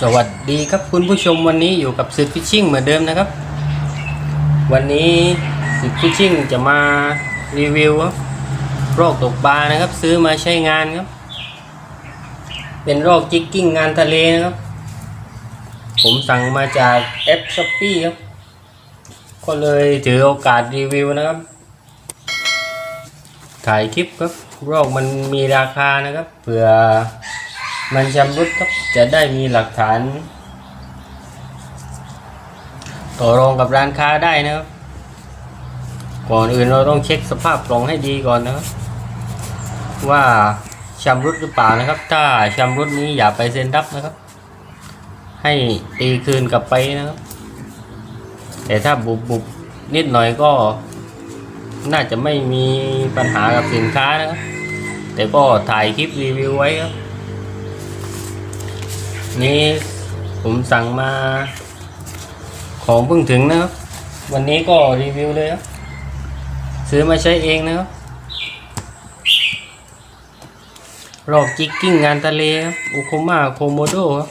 สวัสดีครับคุณผู้ชมวันนี้อยู่กับสึกฟิชชิ่งเหมือนเดิมนะครับ วันนี้สึกฟิชชิ่งจะมารีวิวครับโรคตกปลานะครับ ซื้อมาใช้งานครับ เป็นโรคจิกกิ้งงานทะเลนะครับ ผมสั่งมาจากแอปช้อปปี้ครับ ก็เลยถือโอกาสรีวิวนะครับ ถ่ายคลิปครับโรคมันมีราคานะครับเผื่อ มันชำรุดครับจะได้มีหลักฐาน ต่อรองกับร้านค้าได้นะครับ ก่อนอื่นเราต้องเช็คสภาพกล่องให้ดีก่อนนะครับว่าชำรุดหรือเปล่านะครับ ถ้าชำรุดนี้อย่าไปเซ็นรับนะครับ ให้ตีคืนกลับไปนะครับ แต่ถ้าบุบบุบนิดหน่อยก็น่าจะไม่มีปัญหากับสินค้านะครับ แต่ก็ถ่ายคลิปรีวิวไว้ครับ นี่ผมสั่งมาของเพิ่งถึงนะครับ วันนี้ก็รีวิวเลยครับซื้อมาใช้เองนะครับรอกจิกกิ้งงานทะเลครับอุโคมาโคโมโดครับ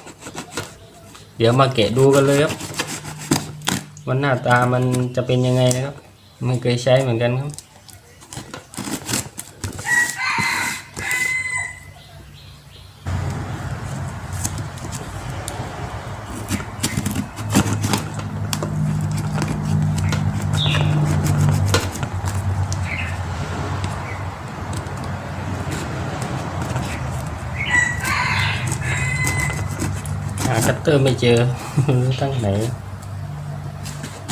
เดี๋ยวมาแกะดูกันเลยครับว่าหน้าตามันจะเป็นยังไงนะครับ ไม่เคยใช้เหมือนกันครับาคัตเตอร์ไม่เจอตั้งไหน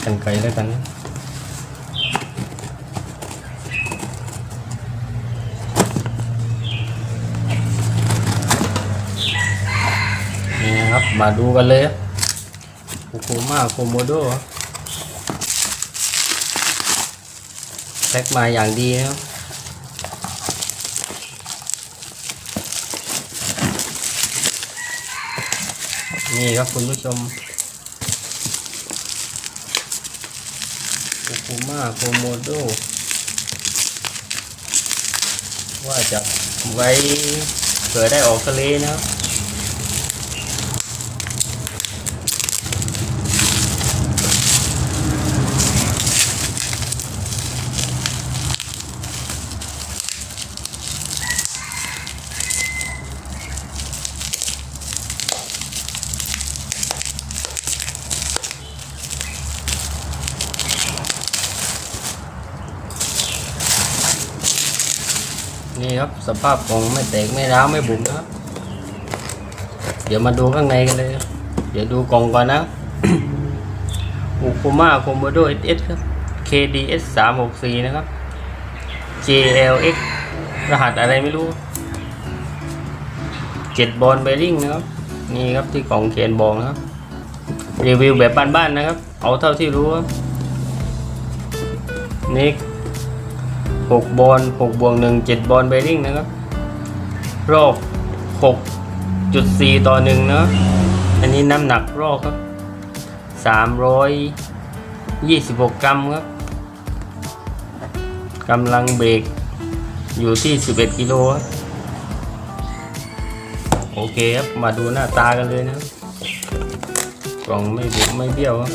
กันไกลแล้วกันนี่ครับมาดูกันเลยโอโคมาโคโมโดแพ็กมาอย่างดีนะครับ นี่ครับคุณผู้ชมโอโคมาโคโมโด ว่าจะไว้เผื่อได้ออกทะเลนะครับ นี่ครับสภาพของไม่แตกไม่ร้าวไม่บุ๋มนะครับ เดี๋ยวมาดูข้างในกันเลย เดี๋ยวดูกล่องก่อนนะอุคุมาโคโมโด SS ครับ KDS 3 6 4นะครับ JLX รหัสอะไรไม่รู้7บอลเบริ่งนะครับ นี่ครับที่กล่องเขียนบอกนะครับ รีวิวแบบบ้านๆนะครับ เอาเท่าที่รู้ครับนี่ หกบอลหกบวกหนึ่งเจ็ดบอลเบริ่งนะครับ รอบหกจุดสี่ต่อหนึ่งนะอันนี้น้ำหนักรอบครับสามร้อยยี่สิบหกกรัมครับกำลังเบรกอยู่ที่สิบเอ็ดกิโลครับโอเคครับ มาดูหน้าตากันเลยนะครับกล่องไม่บุบไม่เบี้ยวครับ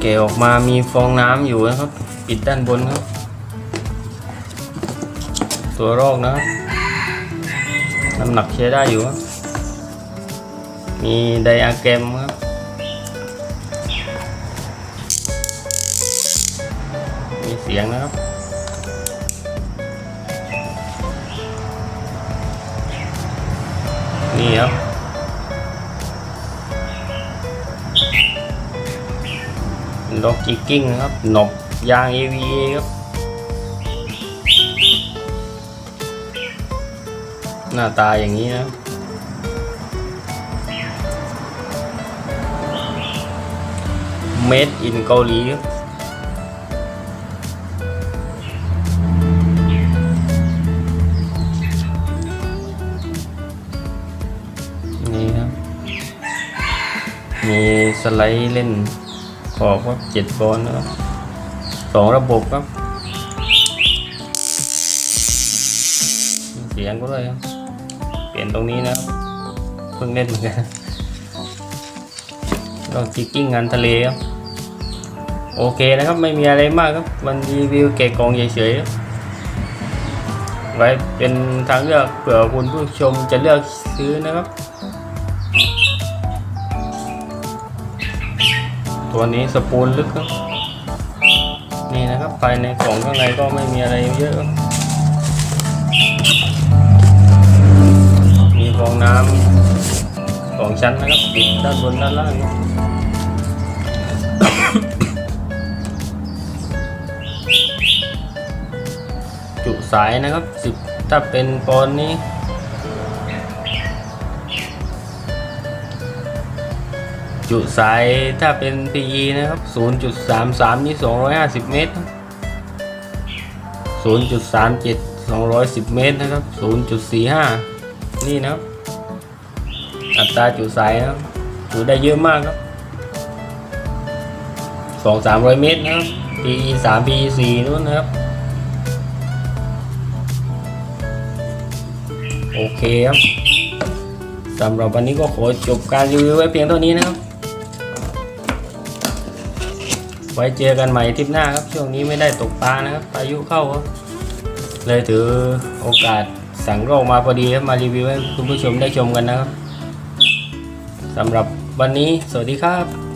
เกะออกมามีฟองน้ำอยู่นะครับ ปิดด้านบนครับ ตัวรอกนะครับน้ำหนักใช้ได้อยู่ครับมีไดอะแกรมครับมีเสียงนะครับนี่ครับ ล็อกจิกกิ้งครับหนบยาง AVA ครับ หน้าตาอย่างนี้นะ Made in เกาหลีครับนี่ครับ มีสไลด์เล่น ขอบครับเจ็ดบอลนะครับสองระบบครับเสียงก็ด้วยครับ เปลี่ยนตรงนี้นะครับเพิ่งเล่นเหมือนกันลองจิกกิ้งงานทะเลครับโอเคนะครับไม่มีอะไรมากครับมันรีวิวเกะกองเฉยๆไว้เป็นทางเลือกเผื่อคุณผู้ชมจะเลือกซื้อนะครับ ตัวนี้สปูนลึกครับ นี่นะครับภายในกล่องข้างในก็ไม่มีอะไรเยอะ มีฟองน้ำสองชั้นนะครับปิดด้านบนด้านล่างจุสายนะครับสิบถ้าเป็นปอนนี้ จุสายถ้าเป็น PE นะครับ 0.33 นี่ 250 เมตร 0.37 210 เมตรนะครับ 0.45 นี่นะครับ อัตราจุสายนะครับจุได้เยอะมากครับ 2 300 เมตรนะครับ PE 3 PE 4นู้นนะครับ โอเคครับสำหรับวันนี้ก็ขอจบการรีวิวไว้เพียงเท่านี้นะครับ ไว้เจอกันใหม่ทริปหน้าครับ ช่วงนี้ไม่ได้ตกปลานะครับพายุเข้าครับเลยถือโอกาสสั่งโรคมาพอดีครับมารีวิวให้คุณผู้ชมได้ชมกันนะครับสำหรับวันนี้สวัสดีครับ